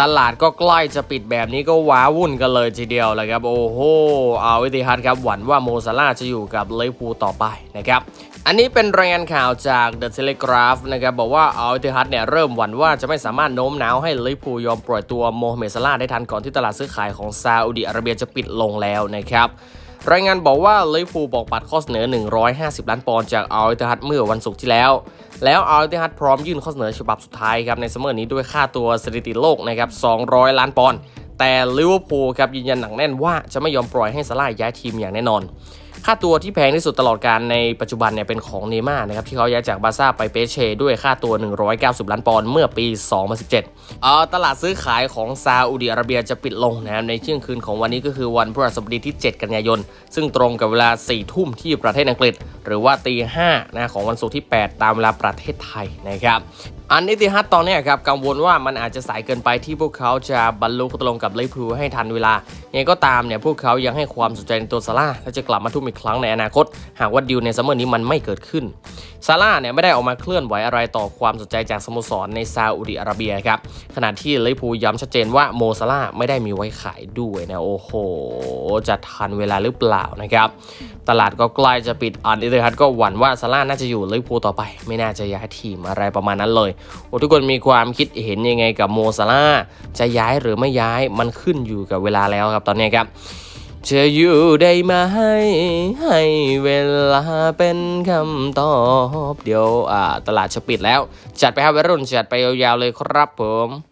ตลาดก็ใกล้จะปิดแบบนี้ก็ว้าวุ่นกันเลยทีเดียวเลยครับ โอ้โห เอาวิธีฮัทครับ หวั่นว่าโมซาร่าจะอยู่กับลิเวอร์พูลต่อไปนะครับ อันนี้เป็นรายงานข่าวจาก The Telegraph นะครับบอกว่าเอาวิธีฮัทเนี่ยเริ่มหวั่นว่าจะไม่สามารถโน้มน้าวให้ลิเวอร์พูลยอมปล่อยตัวโมฮัมเหม็ดซาร่าได้ทันก่อนที่ตลาดซื้อขายของซาอุดิอาระเบียจะปิดลงแล้วนะครับ รายงานบอกว่าลิฟูบอกปัดข้อเสนอ 150 ล้านปอนด์จากอัลติฮัดเมื่อวันศุกร์ที่แล้ว แล้วอัลติฮัดพร้อมยื่นข้อเสนอฉบับสุดท้ายครับในซัมเมอร์นี้ด้วยค่าตัวสถิติโลกนะครับ 200 ล้านปอนด์ แต่ลิเวอร์พูลครับยืนยันหนักแน่นว่าจะไม่ยอมปล่อยให้ซาร่าย้ายทีมอย่างแน่นอน ค่าตัวที่แพงที่สุดตลอดการในปัจจุบันเนี่ยเป็นของเนย์ม่าร์นะครับที่เขาย้ายจากบาร์ซ่าไปเปเช่ด้วยค่าตัว 190 ล้านปอนด์เมื่อปี 2017เอ่อตลาดซื้อขายของซาอุดิอาระเบียจะปิดลงนะครับในเที่ยงคืนของวันนี้ก็คือวันพฤหัสบดีที่ 7 กันยายน ซึ่งตรงกับเวลา 4 ทุ่มที่ประเทศอังกฤษ หรือว่าตี5นะของวันศุกร์ที่ 8 ตามเวลาประเทศไทยนะครับ อันนิติฮัตตอนนี้ครับกังวลว่ามันอาจจะสายเกินไปที่พวกเขาจะบรรลุตกลงกับลิเวอร์พูให้ทันเวลายังไงก็ตามเนี่ยพวกเขายังให้ความสนใจในตัวซาร่าและจะกลับมาทุ่มอีกครั้งในอนาคต หากว่าดิวในซัมเมอร์นี้มันไม่เกิดขึ้นซาร่าเนี่ยไม่ได้ออกมาเคลื่อนไหวอะไรต่อความสนใจจากสโมสรในซาอุดิอาระเบียครับขณะที่ลิเวอร์พูย้ำชัดเจนว่าโมซาร่าไม่ได้มีไว้ขายด้วยนะโอ้โหจะทันเวลาหรือเปล่านะครับตลาดก็ใกล้จะปิดอันอิเดฮัตก็หวั่นว่าซาร่าห์น่าจะอยู่ลิเวอร์พูลต่อไป ไม่น่าจะย้ายทีมอะไรประมาณนั้นเลยโอ้ทุกคนมีความคิดเห็นยังไงกับโมซาร่าจะย้ายหรือไม่ย้ายมันขึ้นอยู่กับเวลาแล้วครับตอนนี้ครับจะอยู่ได้ไหมให้เวลาเป็นคำตอบ เดี๋ยวตลาดจะปิดแล้ว จัดไปครับวัยรุ่นจัดไปยาวๆเลยครับผม